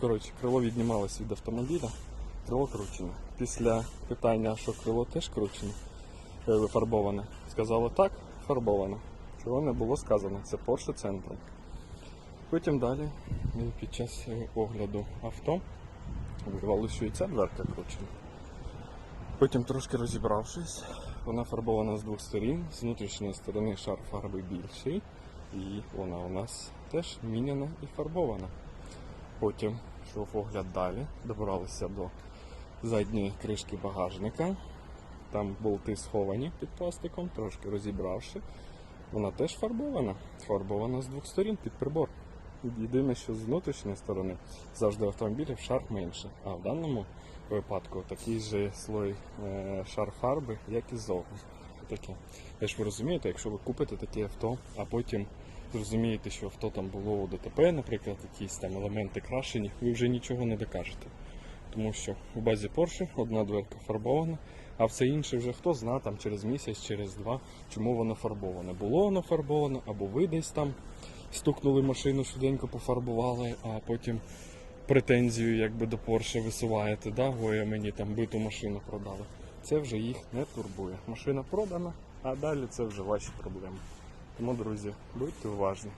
Коротше, крило віднімалося від автомобіля, крило кручене. Після питання, що крило теж кручене, е, фарбоване, сказали так, фарбоване. Чого не було сказано, це Porsche Центром. Потім далі під час е, огляду авто вирвалося, що і ця дверка кручена. Потім трошки розібравшись, вона фарбована з двох сторін. З внутрішньої сторони шар фарби більший, і вона у нас теж міняна і фарбована. Потім йшов огляд далі, добралися до задньої кришки багажника. Там болти сховані під пластиком, трошки розібравши. Вона теж фарбована. Фарбована з двох сторін під прибор. Єдине, що з внутрішньої сторони завжди в автомобілі шар менше. А в даному випадку такий же слой е, шар фарби, як і ззовні. Таке. Ви ж ви розумієте, якщо ви купите таке авто, а потім зрозумієте, що авто там було у ДТП, наприклад, якісь там елементи крашені, ви вже нічого не докажете. Тому що у базі Porsche одна дверка фарбована, а все інше вже хто зна там через місяць, через два, чому воно фарбоване. Було воно фарбовано, або ви десь там стукнули машину, швиденько пофарбували, а потім претензію якби до Porsche висуваєте, да? ой, мені там биту машину продали. Це вже їх не турбує. Машина продана, а далі це вже ваші проблеми. Тому, друзі, будьте уважні.